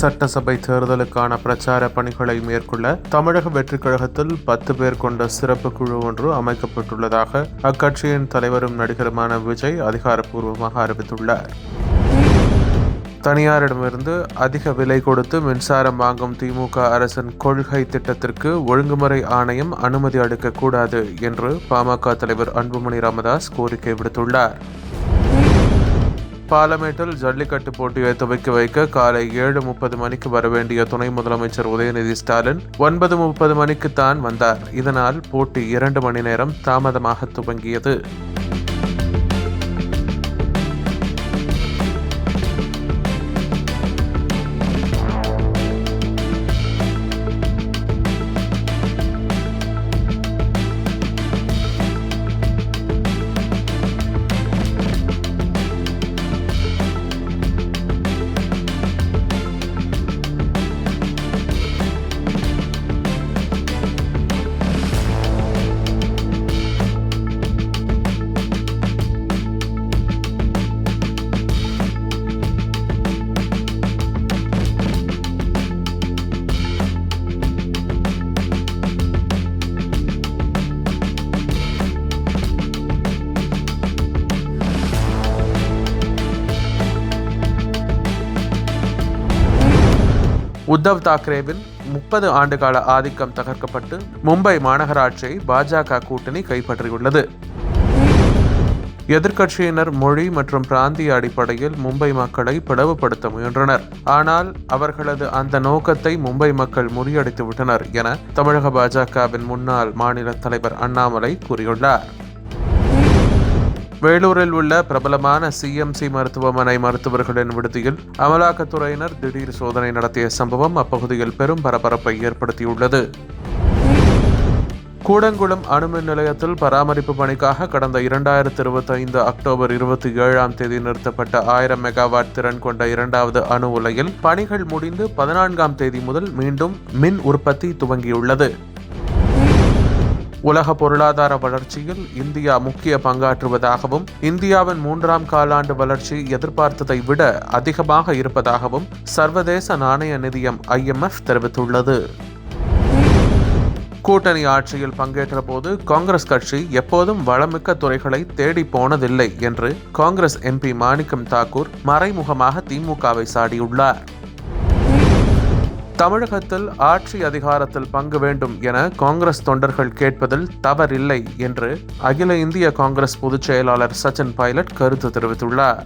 சட்டசபை தேர்தலுக்கான பிரச்சார பணிகளை மேற்கொள்ள தமிழக வெற்றிக் கழகத்தில் பத்து பேர் கொண்ட சிறப்பு குழு ஒன்று அமைக்கப்பட்டுள்ளதாக அக்கட்சியின் தலைவரும் நடிகருமான விஜய் அதிகாரப்பூர்வமாக அறிவித்துள்ளார். தனியாரிடமிருந்து அதிக விலை கொடுத்து மின்சாரம் வாங்கும் திமுக அரசின் கொள்கை திட்டத்திற்கு ஒழுங்குமுறை ஆணையம் அனுமதி அளிக்கக்கூடாது என்று பாமக தலைவர் அன்புமணி ராமதாஸ் கோரிக்கை விடுத்துள்ளார். பாலமேட்டில் ஜல்லிக்கட்டு போட்டியை துவக்கி வைக்க காலை ஏழு முப்பது மணிக்கு வர வேண்டிய துணை முதலமைச்சர் உதயநிதி ஸ்டாலின் ஒன்பது முப்பது மணிக்கு தான் வந்தார். இதனால் போட்டி இரண்டு மணி நேரம் தாமதமாக துவங்கியது. உத்தவ் தாக்கரேவின் முப்பது ஆண்டுகால ஆதிக்கம் தகர்க்கப்பட்டு மும்பை மாநகராட்சியை பாஜக கூட்டணி கைப்பற்றியுள்ளது. எதிர்க்கட்சியினர் மொழி மற்றும் பிராந்திய அடிப்படையில் மும்பை மக்களை பிளவுபடுத்த முயன்றனர். ஆனால் அவர்களது அந்த நோக்கத்தை மும்பை மக்கள் முறியடித்து விட்டனர் என தமிழக பாஜகவின் முன்னாள் மாநில தலைவர் அண்ணாமலை கூறியுள்ளார். வேலூரில் உள்ள பிரபலமான சிஎம்சி மருத்துவமனை மருத்துவர்களின் விடுதியில் அமலாக்கத்துறையினர் திடீர் சோதனை நடத்திய சம்பவம் அப்பகுதியில் பெரும் பரபரப்பை ஏற்படுத்தியுள்ளது. கூடங்குளம் அணுமின் நிலையத்தில் பராமரிப்பு பணிக்காக கடந்த இரண்டாயிரத்தி இருபத்தி ஐந்து அக்டோபர் இருபத்தி ஏழாம் தேதி நிறுத்தப்பட்ட ஆயிரம் மெகாவாட் திறன் கொண்ட இரண்டாவது அணு உலையில் பணிகள் முடிந்து பதினான்காம் தேதி முதல் மீண்டும் மின் உற்பத்தி துவங்கியுள்ளது. உலக பொருளாதார வளர்ச்சியில் இந்தியா முக்கிய பங்காற்றுவதாகவும் இந்தியாவின் மூன்றாம் காலாண்டு வளர்ச்சி எதிர்பார்த்ததை விட அதிகமாக இருப்பதாகவும் சர்வதேச நாணய நிதியம் ஐஎம்எஃப் தெரிவித்துள்ளது. கூட்டணி ஆட்சியில் பங்கேற்ற போது காங்கிரஸ் கட்சி எப்போதும் வளமிக்க துறைகளை தேடி போனதில்லை என்று காங்கிரஸ் எம்பி மாணிக்கம் தாக்கூர் மறைமுகமாக திமுகவை சாடியுள்ளார். தமிழகத்தில் ஆட்சி அதிகாரத்தில் பங்கு வேண்டும் என காங்கிரஸ் தொண்டர்கள் கேட்பதில் தவறில்லை என்று அகில இந்திய காங்கிரஸ் பொதுச் செயலாளர் சச்சின் பைலட் கருத்து தெரிவித்துள்ளார்.